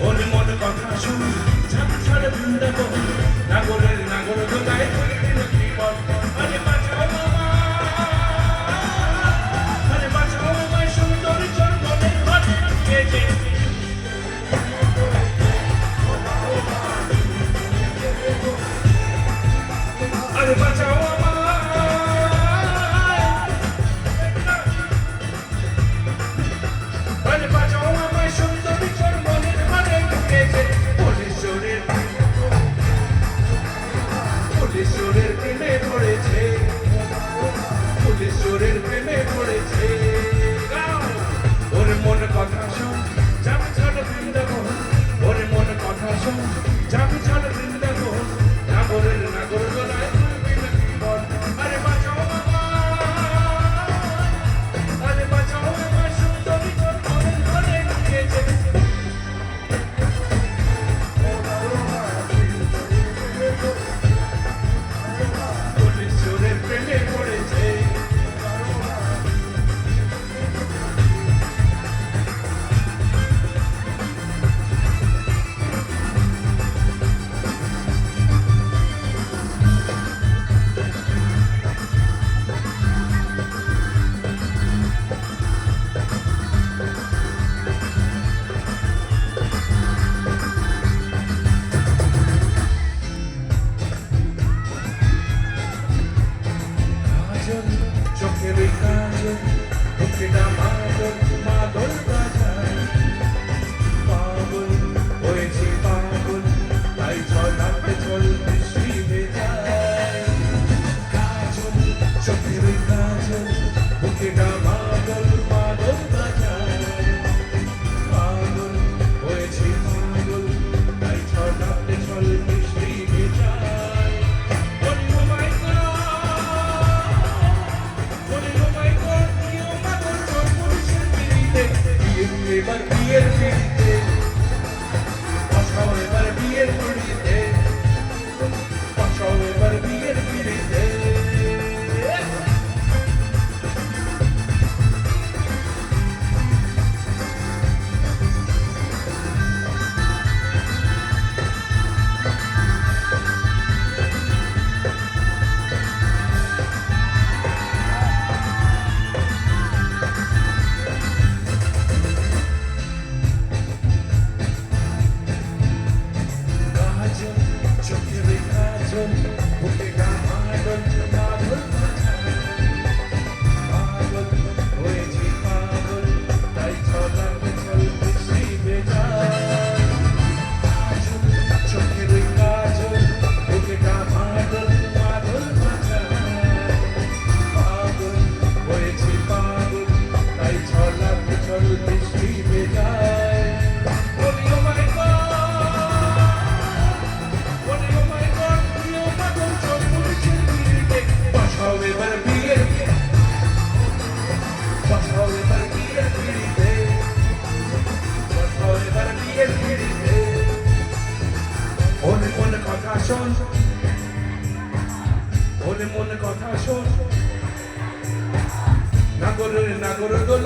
ওর মন কথা শুন ছাড় ছাড় বৃন্দাবন নাগরের নাগর কোথায় কথা শোন। বলে মন কথা শোন। নাগরের নাগর দোল